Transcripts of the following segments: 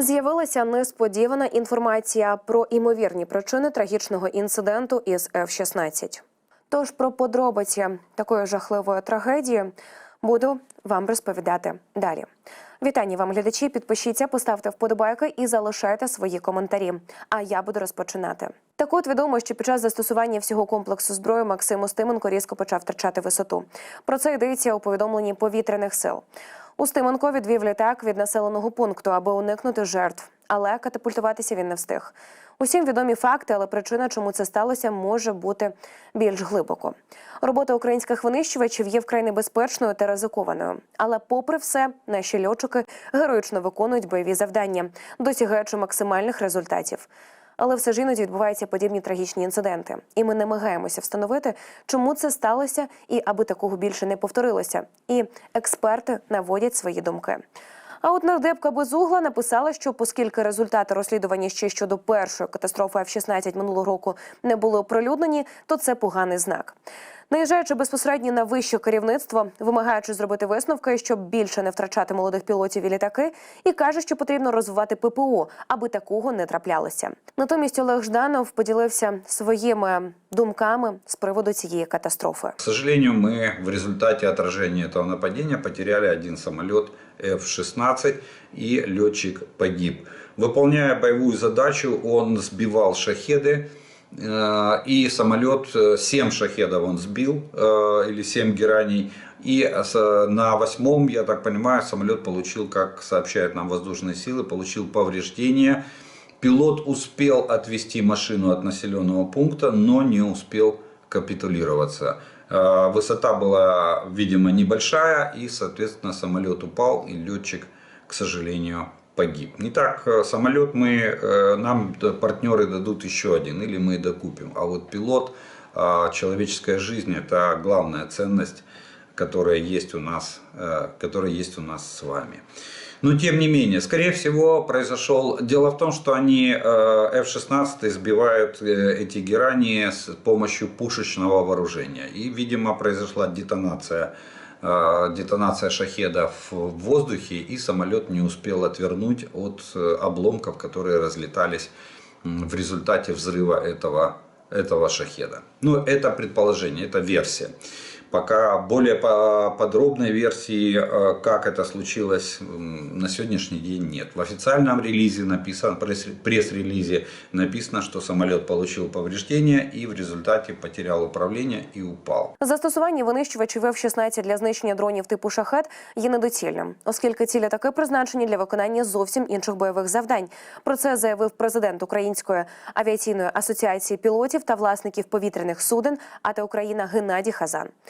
З'явилася несподівана інформація про імовірні причини трагічного інциденту із F-16. Тож про подробиці такої жахливої трагедії буду вам розповідати далі. Вітання вам, глядачі. Підпишіться, поставте вподобайки і залишайте свої коментарі. А я буду розпочинати. Так от відомо, що під час застосування всього комплексу зброї Максим Устименко різко почав втрачати висоту. Про це йдеться у повідомленні повітряних сил. Устименко відвів літак від населеного пункту, аби уникнути жертв, але катапультуватися він не встиг. Усім відомі факти, але причина, чому це сталося, може бути більш глибоко. Робота українських винищувачів є вкрай небезпечною та ризикованою. Але, попри все, наші льотчики героїчно виконують бойові завдання, досягаючи максимальних результатів. Але все ж іноді відбуваються подібні трагічні інциденти, і ми намагаємося встановити, чому це сталося, і аби такого більше не повторилося. І експерти наводять свої думки. А от нардепка Безугла написала, що оскільки результати розслідування ще щодо першої катастрофи F-16 минулого року не були оприлюднені, то це поганий знак. Наїжджаючи безпосередньо на вище керівництво, вимагаючи зробити висновки, щоб більше не втрачати молодих пілотів і літаки, і каже, що потрібно розвивати ППО, аби такого не траплялося. Натомість Олег Жданов поділився своїми думками з приводу цієї катастрофи. К сожалению, мы в результате отражения этого нападения потеряли один самолет F-16 и летчик погиб. Выполняя боевую задачу, он сбивал шахеды, э, И самолет, э, 7 шахедов он сбил, э, или 7 гераний, и на восьмом, я так понимаю, самолет получил, как сообщают нам воздушные силы, получил повреждения. Пилот успел отвести машину от населенного пункта, но не успел капитулироваться. Э, Высота была, видимо, небольшая, и, соответственно, самолет упал, и летчик, к сожалению, погиб. Итак, э, самолет мы, э, нам партнеры дадут еще один, или мы докупим. А вот пилот, э, человеческая жизнь, это главная ценность, которая есть у нас, э, которая есть у нас с вами. Но тем не менее, скорее всего, произошел... Дело в том, что они э, F-16 сбивают эти герани с помощью пушечного вооружения. И, видимо, произошла детонация, детонация шахеда в воздухе, и самолет не успел отвернуть от э, обломков, которые разлетались в результате взрыва этого, этого шахеда. Ну, это предположение, это версия. Пока более по- подробной версии, э, как это случилось, на сегодняшний день нет. В официальном релизе написано, пресс- пресс-релизе написано, что самолет получил повреждения и в результате потерял управление и упал. Застосування винищувачів F-16 для знищення дронів типу шахет є недоцільним, оскільки ці літаки призначені для виконання зовсім інших бойових завдань. Про це заявив президент Української авіаційної асоціації пілотів та власників повітряних суден АТ Україна Геннадій Хазан.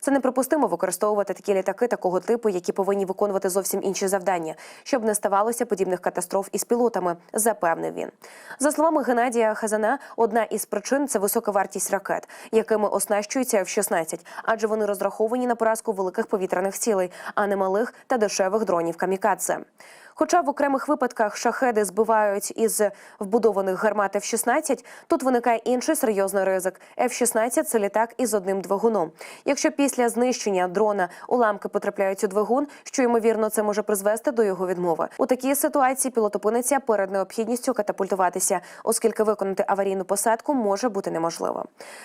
Це неприпустимо використовувати такі літаки такого типу, які повинні виконувати зовсім інші завдання, щоб не ставалося подібних катастроф із пілотами, запевнив він. За словами Геннадія Хазана, одна із причин це висока вартість ракет, якими оснащуються F-16, адже вони розраховані на поразку великих повітряних цілей, а не малих та дешевих дронів камікадзе. Хоча в окремих випадках шахеди збивають із вбудованих гармат F-16, тут виникає інший серйозний ризик. F-16 – це літак із одним двигуном. Якщо після знищення дрона уламки потрапляють у двигун, що ймовірно це може призвести до його відмови. У такій ситуації пілот опиниться перед необхідністю катапультуватися, оскільки виконати аварійну посадку може бути неможливо.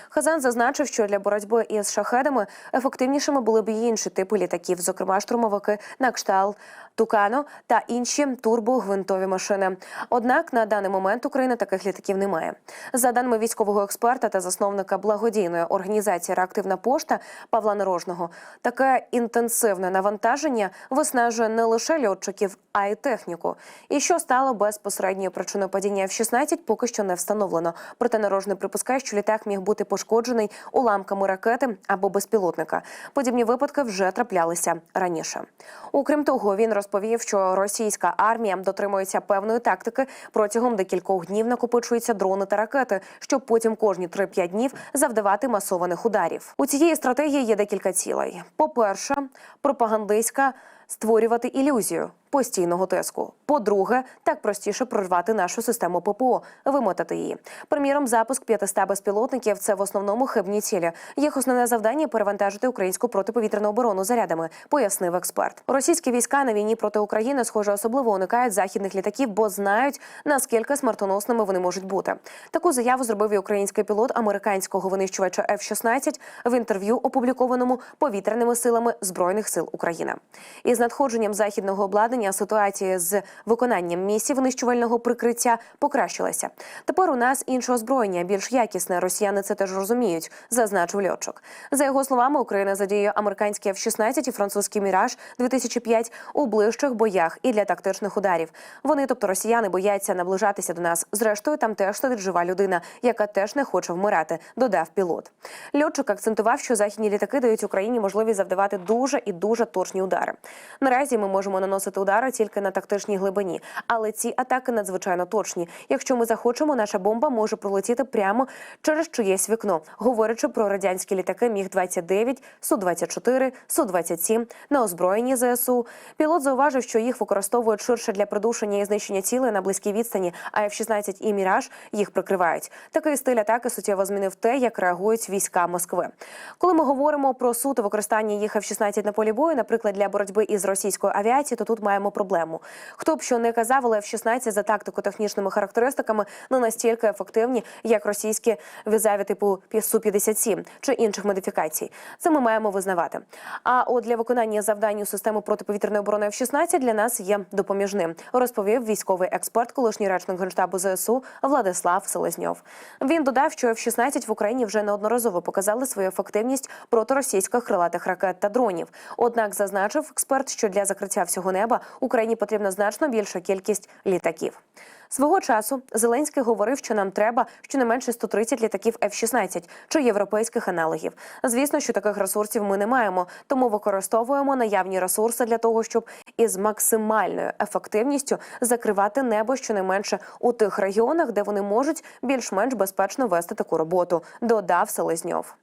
Хазан зазначив, що для боротьби із шахедами ефективнішими були б і інші типи літаків, зокрема штурмовики на кшталт Тукано та інші турбогвинтові машини. Однак на даний момент Україна таких літаків немає. За даними військового експерта та засновника благодійної організації Реактивна пошта Павла Нерожного, таке інтенсивне навантаження виснажує не лише льотчиків, а й техніку. І що стало безпосередньою причиною падіння F-16, поки що не встановлено. Проте Нарожний припускає, що літак міг бути пошкоджений уламками ракети або безпілотника. Подібні випадки вже траплялися раніше. Окрім того, він розповів, що російська армія дотримується певної тактики протягом декількох днів накопичуються дрони та ракети, щоб потім кожні 3-5 днів завдавати масованих ударів. У цієї стратегії є декілька цілей. По перше, пропагандистська створювати ілюзію. Постійного тиску. По-друге, так простіше прорвати нашу систему ППО, вимотати її. Приміром, запуск 500 безпілотників це в основному хибні цілі. Їх основне завдання перевантажити українську протиповітряну оборону зарядами, пояснив експерт. Російські війська на війні проти України, схоже, особливо уникають західних літаків, бо знають наскільки смертоносними вони можуть бути. Таку заяву зробив і український пілот американського винищувача F-16 в інтерв'ю, опублікованому повітряними силами збройних сил України. Із надходженням західного обладнання ситуація з виконанням місій винищувального прикриття покращилася. Тепер у нас інше озброєння, більш якісне. Росіяни це теж розуміють, зазначив льотчик. За його словами, Україна задіє американські F-16 і французький міраж 2005 у ближчих боях і для тактичних ударів. Вони, тобто росіяни, бояться наближатися до нас. Зрештою, там теж сидить жива людина, яка теж не хоче вмирати. Додав пілот. Льотчик акцентував, що західні літаки дають Україні можливість завдавати дуже і дуже точні удари. Наразі ми можемо наносити удари тільки на тактичній глибині, але ці атаки надзвичайно точні. Якщо ми захочемо, наша бомба може пролетіти прямо через чиєсь вікно, говорячи про радянські літаки Міг 29 Су 24 Су 27 на озброєнні ЗСУ. Пілот зауважив, що їх використовують ширше для придушення і знищення цілей на близькій відстані. А F-16 і Міраж їх прикривають. Такий стиль атаки суттєво змінив те, як реагують війська Москви. Коли ми говоримо про суто використання їх F-16 на полі бою, наприклад, для боротьби із російською авіацією, то тут маємо проблему. Хто б що не казав, але F-16 за тактико-технічними характеристиками не настільки ефективні, як російські візаві типу Су-57 чи інших модифікацій. Це ми маємо визнавати. А от для виконання завдань у систему протиповітряної оборони F-16 для нас є допоміжним, розповів військовий експерт, колишній речник генштабу ЗСУ Владислав Селезньов. Він додав, що F-16 в Україні вже неодноразово показали свою ефективність проти російських крилатих ракет та дронів. Однак зазначив експерт, що для закриття всього неба Україні потрібна значно більша кількість літаків. Свого часу Зеленський говорив, що нам треба щонайменше 130 літаків F-16 чи європейських аналогів. Звісно, що таких ресурсів ми не маємо, тому використовуємо наявні ресурси для того, щоб із максимальною ефективністю закривати небо щонайменше у тих регіонах, де вони можуть більш-менш безпечно вести таку роботу. Додав Селезньов.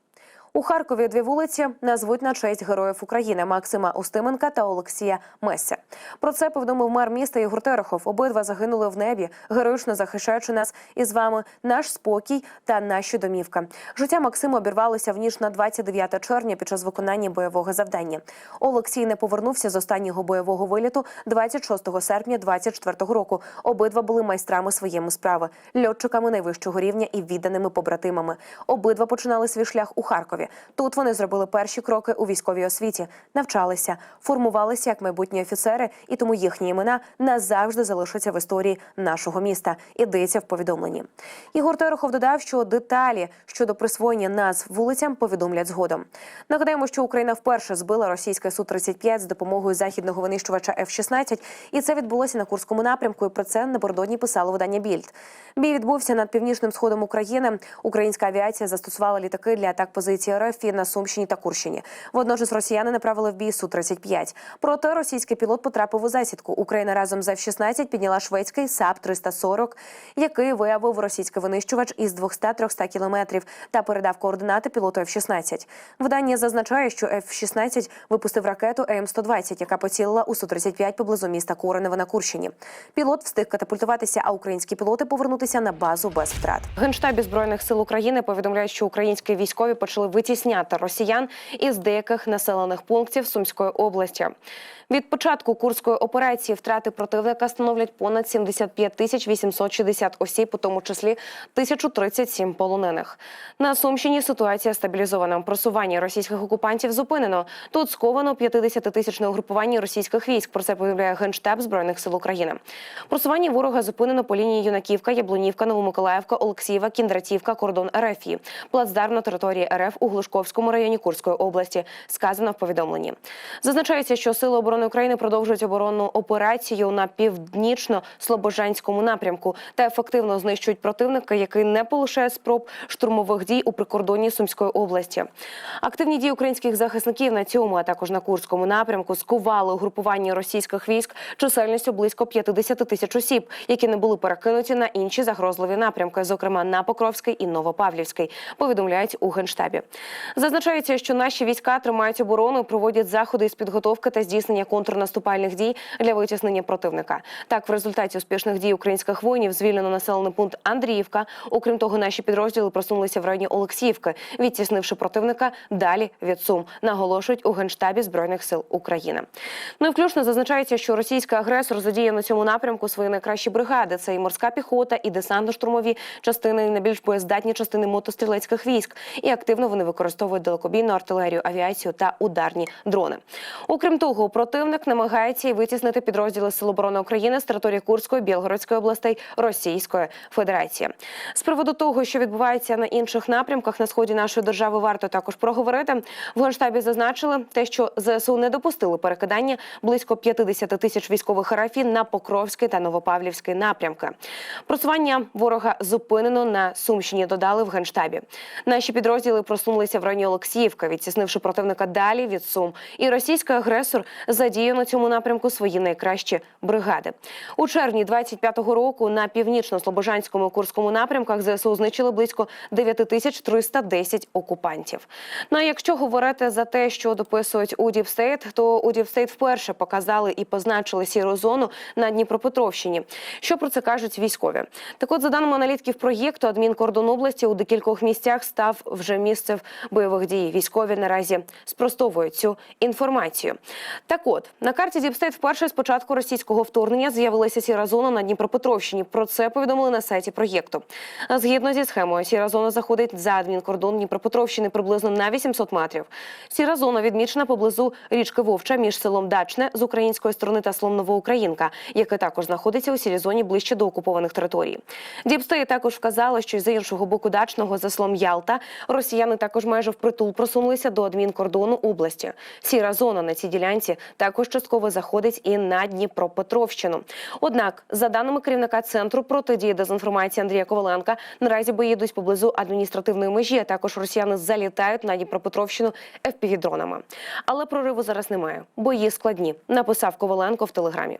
У Харкові дві вулиці назвуть на честь героїв України Максима Устименка та Олексія Меся. Про це повідомив мер міста Ігор Терехов. Обидва загинули в небі, героїчно захищаючи нас і з вами наш спокій та наші домівка. Життя Максима обірвалося в ніч на 29 червня під час виконання бойового завдання. Олексій не повернувся з останнього бойового виліту 26 серпня 24 року. Обидва були майстрами своєї справи, льотчиками найвищого рівня і відданими побратимами. Обидва починали свій шлях у Харкові. Тут вони зробили перші кроки у військовій освіті, навчалися, формувалися як майбутні офіцери, і тому їхні імена назавжди залишаться в історії нашого міста. Ідеться в повідомленні. Ігор Терехов додав, що деталі щодо присвоєння назв вулицям повідомлять згодом. Нагадаємо, що Україна вперше збила російське су 35 з допомогою західного винищувача F-16, і це відбулося на Курському напрямку. І про це напередодні писало видання Більд. Бій відбувся над північним сходом України. Українська авіація застосувала літаки для атак позиції РФ на Сумщині та Курщині. Водночас росіяни направили в бій су 35 Проте російський пілот потрапив у засідку. Україна разом з F-16 підняла шведський САП 340 який виявив російський винищувач із 200-300 кілометрів та передав координати пілоту F-16. Видання зазначає, що F-16 випустив ракету ЕМ-120, яка поцілила у Су-35 поблизу міста Коренева на Курщині. Пілот встиг катапультуватися, а українські пілоти повернутися на базу без втрат. Генштабі збройних сил України повідомляють, що українські військові почали витісняти росіян із деяких населених пунктів Сумської області. Від початку курської операції втрати противника становлять понад 75 тисяч 860 осіб, у тому числі 1037 полонених. На Сумщині ситуація стабілізована. Просування російських окупантів зупинено. Тут сковано 50-тисячне угрупування російських військ. Про це повідомляє генштаб збройних сил України. Просування ворога зупинено по лінії Юнаківка, Яблунівка, Новомиколаївка, Олексіїва, Кіндратівка, кордон РФ. Плацдарм на території РФ у Глушковському районі Курської області. Сказано в повідомленні. Зазначається, що сили оборони України продовжують оборонну операцію на північно-слобожанському напрямку та ефективно знищують противника, який не полишає спроб штурмових дій у прикордонні Сумської області. Активні дії українських захисників на цьому, а також на Курському напрямку, скували угрупування російських військ чисельністю близько 50 тисяч осіб, які не були перекинуті на інші загрозливі напрямки, зокрема на Покровський і Новопавлівський. Повідомляють у генштабі. Зазначається, що наші війська тримають оборону, проводять заходи з підготовки та здійснення контрнаступальних дій для витіснення противника. Так, в результаті успішних дій українських воїнів звільнено населений пункт Андріївка. Окрім того, наші підрозділи просунулися в районі Олексіївки, відтіснивши противника далі від Сум. Наголошують у генштабі збройних сил України. Ну і включно зазначається, що російський агресор задіяв на цьому напрямку свої найкращі бригади. Це і морська піхота, і десантно-штурмові частини, і найбільш боєздатні частини мотострілецьких військ. І активно вони використовують далекобійну артилерію, авіацію та ударні дрони. Окрім того, противник намагається і витіснити підрозділи Сил оборони України з території Курської, Білгородської областей Російської Федерації. З приводу того, що відбувається на інших напрямках на сході нашої держави, варто також проговорити. В генштабі зазначили те, що ЗСУ не допустили перекидання близько 50 тисяч військових РФ на Покровський та Новопавлівський напрямки. Просування ворога зупинено на Сумщині. Додали в генштабі. Наші підрозділи просунулися в районі Олексіївка, відтіснивши противника далі від Сум. І російський агресор задіяв на цьому напрямку свої найкращі бригади. У червні 25-го року на північно-слобожанському курському напрямках ЗСУ знищили близько 9310 окупантів. Ну а якщо говорити за те, що дописують у Діпстейт, то у Діпстейт вперше показали і позначили сіру зону на Дніпропетровщині. Що про це кажуть військові? Так от, за даними аналітків проєкту, адмінкордон області у декількох місцях став вже місцем бойових дій. Військові наразі спростовують цю інформацію. Так от на карті Діпстейт вперше з початку російського вторгнення з'явилася сіра зона на Дніпропетровщині. Про це повідомили на сайті проєкту. Згідно зі схемою, сіра зона заходить за адмінкордон Дніпропетровщини приблизно на 800 метрів. Сіра зона відмічена поблизу річки Вовча між селом Дачне з української сторони та селом Новоукраїнка, яке також знаходиться у сірій зоні ближче до окупованих територій. Діпстей також вказала, що з іншого боку дачного за селом Ялта росіяни також майже впритул просунулися до адмінкордону області. Сіра зона на цій ділянці також частково заходить і на Дніпропетровщину. Однак, за даними керівника центру протидії дезінформації Андрія Коваленка, наразі бої йдуть поблизу адміністративної межі. А також росіяни залітають на Дніпропетровщину FPV-дронами. Але прориву зараз немає. Бої складні. Написав Коваленко в телеграмі.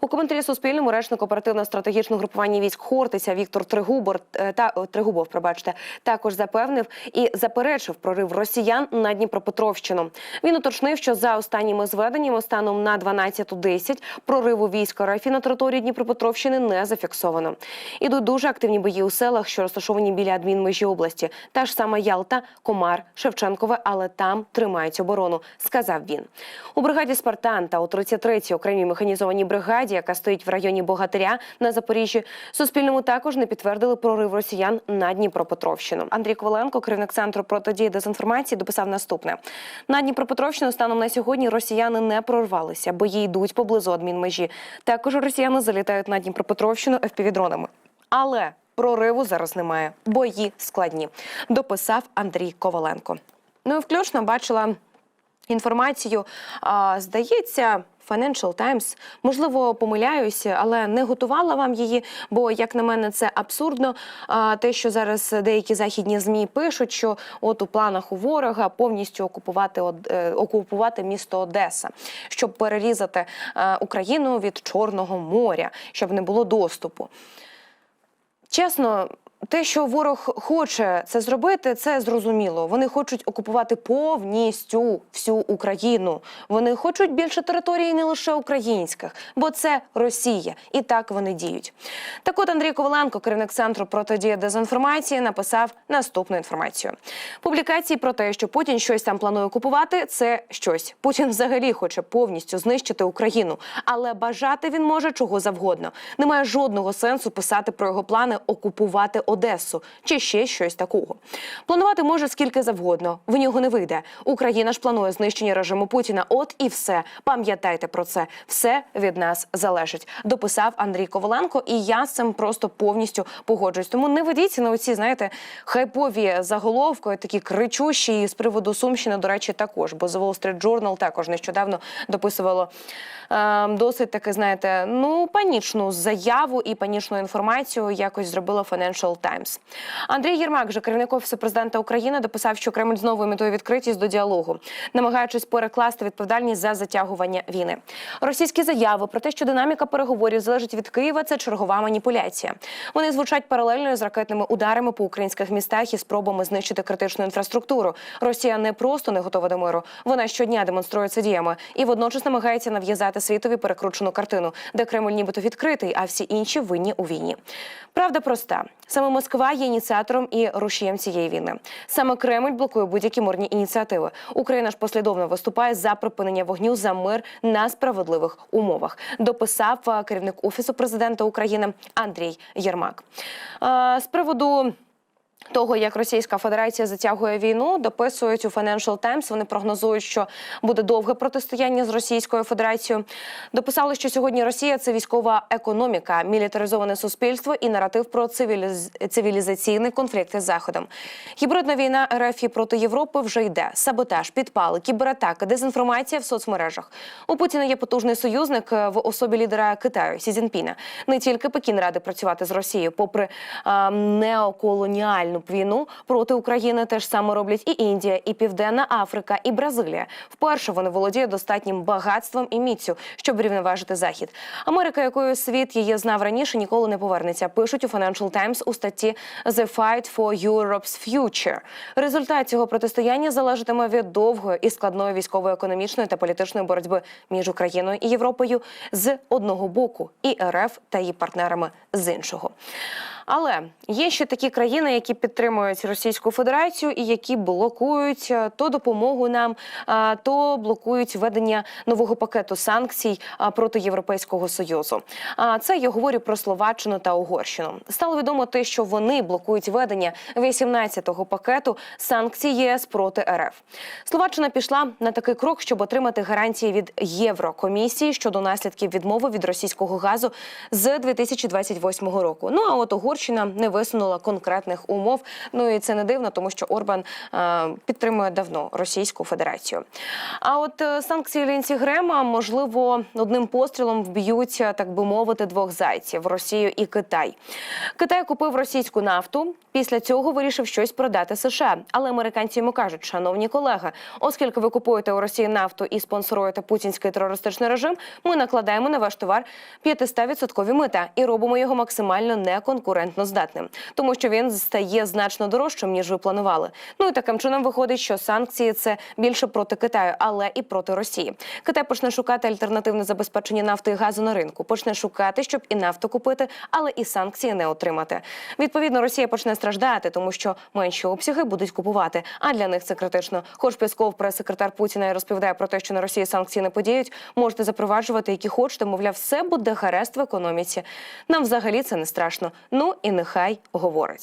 У коментарі Суспільному речник оперативно-стратегічного групування військ Хортиця Віктор Тригубор е, та Тригубов, пробачте, також запевнив і заперечив прорив росіян на Дніпропетровщину. Він уточнив, що за останніми зведеннями станом на 12.10 прориву війська РФ на території Дніпропетровщини не зафіксовано. Ідуть дуже активні бої у селах, що розташовані біля адмінмежі області. Та ж сама Ялта, Комар, Шевченкове, але там тримають оборону, сказав він. У бригаді Спартан та у 33-й окремій механізованій бригаді, яка стоїть в районі Богатиря на Запоріжжі, Суспільному також не підтвердили прорив росіян на Дніпропетровщину. Андрій Коваленко, керівник центру протидії дезінформації, дописав наступне: на Дніпропетровщину станом на сьогодні росіяни не прорвалися, бої йдуть поблизу адмінмежі. Також росіяни залітають на Дніпропетровщину FPV-дронами. Але прориву зараз немає. Бої складні. Дописав Андрій Коваленко. Ну і включно бачила інформацію. Здається. Financial Times, можливо, помиляюся, але не готувала вам її, бо, як на мене, це абсурдно. Те, що зараз деякі західні змі пишуть, що от у планах у ворога повністю окупувати е, окупувати місто Одеса, щоб перерізати е, Україну від Чорного моря, щоб не було доступу. Чесно, те, що ворог хоче це зробити, це зрозуміло. Вони хочуть окупувати повністю всю Україну. Вони хочуть більше території не лише українських, бо це Росія, і так вони діють. Так от Андрій Коваленко, керівник центру протидії дезінформації, написав наступну інформацію. Публікації про те, що Путін щось там планує окупувати, це щось. Путін взагалі хоче повністю знищити Україну, але бажати він може чого завгодно. Немає жодного сенсу писати про його плани окупувати Одесу чи ще щось такого. Планувати може скільки завгодно. В нього не вийде. Україна ж планує знищення режиму Путіна. От і все. Пам'ятайте про це. Все від нас залежить. Дописав Андрій Коваленко, і я з цим просто повністю погоджуюсь. Тому не ведіться на оці, знаєте, хайпові заголовки, такі кричущі і з приводу Сумщини, до речі, також. Бо The Wall Street Journal також нещодавно дописувало е, досить таки, знаєте, ну панічну заяву і панічну інформацію якось зробила Financial Times. Андрій Єрмак, же керівник офісу президента України, дописав, що Кремль знову імітує відкритість до діалогу, намагаючись перекласти відповідальність за затягування війни. Російські заяви про те, що динаміка переговорів залежить від Києва, це чергова маніпуляція. Вони звучать паралельно з ракетними ударами по українських містах і спробами знищити критичну інфраструктуру. Росія не просто не готова до миру, вона щодня демонструє це діями і водночас намагається нав'язати світові перекручену картину, де Кремль нібито відкритий, а всі інші винні у війні. Правда проста: саме Москва є ініціатором і рушієм цієї війни. Саме Кремль блокує будь-які мирні ініціативи. Україна ж послідовно виступає за припинення вогню за мир на справедливих умовах. Дописав е, керівник офісу президента України Андрій Єрмак. Е, З приводу. Того, як Російська Федерація затягує війну, дописують у Financial Times. Вони прогнозують, що буде довге протистояння з Російською Федерацією. Дописали, що сьогодні Росія це військова економіка, мілітаризоване суспільство і наратив про цивіліз... цивілізаційний конфлікт із заходом. Гібридна війна РФ проти Європи вже йде. Саботаж, підпали, кібератаки, дезінформація в соцмережах. У Путіна є потужний союзник е, в особі лідера Китаю Сі Цзіньпіна. Не тільки Пекін радий працювати з Росією, попри а, неоколоніальну війну проти України, теж саме роблять і Індія, і Південна Африка, і Бразилія. Вперше вони володіють достатнім багатством і міцю, щоб рівноважити захід. Америка, якою світ її знав раніше, ніколи не повернеться. Пишуть у Financial Times у статті «The fight for Europe's future». Результат цього протистояння залежатиме від довгої і складної військово-економічної та політичної боротьби між Україною і Європою з одного боку, і РФ та її партнерами з іншого. Але є ще такі країни, які підтримують Російську Федерацію і які блокують е, то допомогу нам, а, то блокують введення нового пакету санкцій проти Європейського союзу. Це я говорю про Словаччину та Угорщину. Стало відомо те, що вони блокують введення 18-го пакету санкцій єС проти РФ. Словаччина пішла на такий крок, щоб отримати гарантії від Єврокомісії щодо наслідків відмови від російського газу з 2028 року. Ну а от Угорщина не висунула конкретних умов. Ну і це не дивно, тому що Орбан е, підтримує давно Російську Федерацію. А от е, санкції Лінсі Грема можливо одним пострілом вб'ють, е, так би мовити, двох зайців Росію і Китай. Китай купив російську нафту. Після цього вирішив щось продати США. Але американці йому кажуть, шановні колеги, оскільки ви купуєте у Росії нафту і спонсоруєте путінський терористичний режим, ми накладаємо на ваш товар 500% мита і робимо його максимально неконкурентно здатним, тому що він стає значно дорожчим ніж ви планували. Ну і таким чином виходить, що санкції це більше проти Китаю, але і проти Росії. Китай почне шукати альтернативне забезпечення нафти і газу на ринку. Почне шукати, щоб і нафту купити, але і санкції не отримати. Відповідно, Росія почне страждати, тому що менші обсяги будуть купувати. А для них це критично. Хоч Пісков, прес-секретар Путіна, розповідає про те, що на Росії санкції не подіють, можете запроваджувати, які хочете. Мовляв, все буде гаразд в економіці. Нам взагалі це не страшно. Ну і нехай говорить.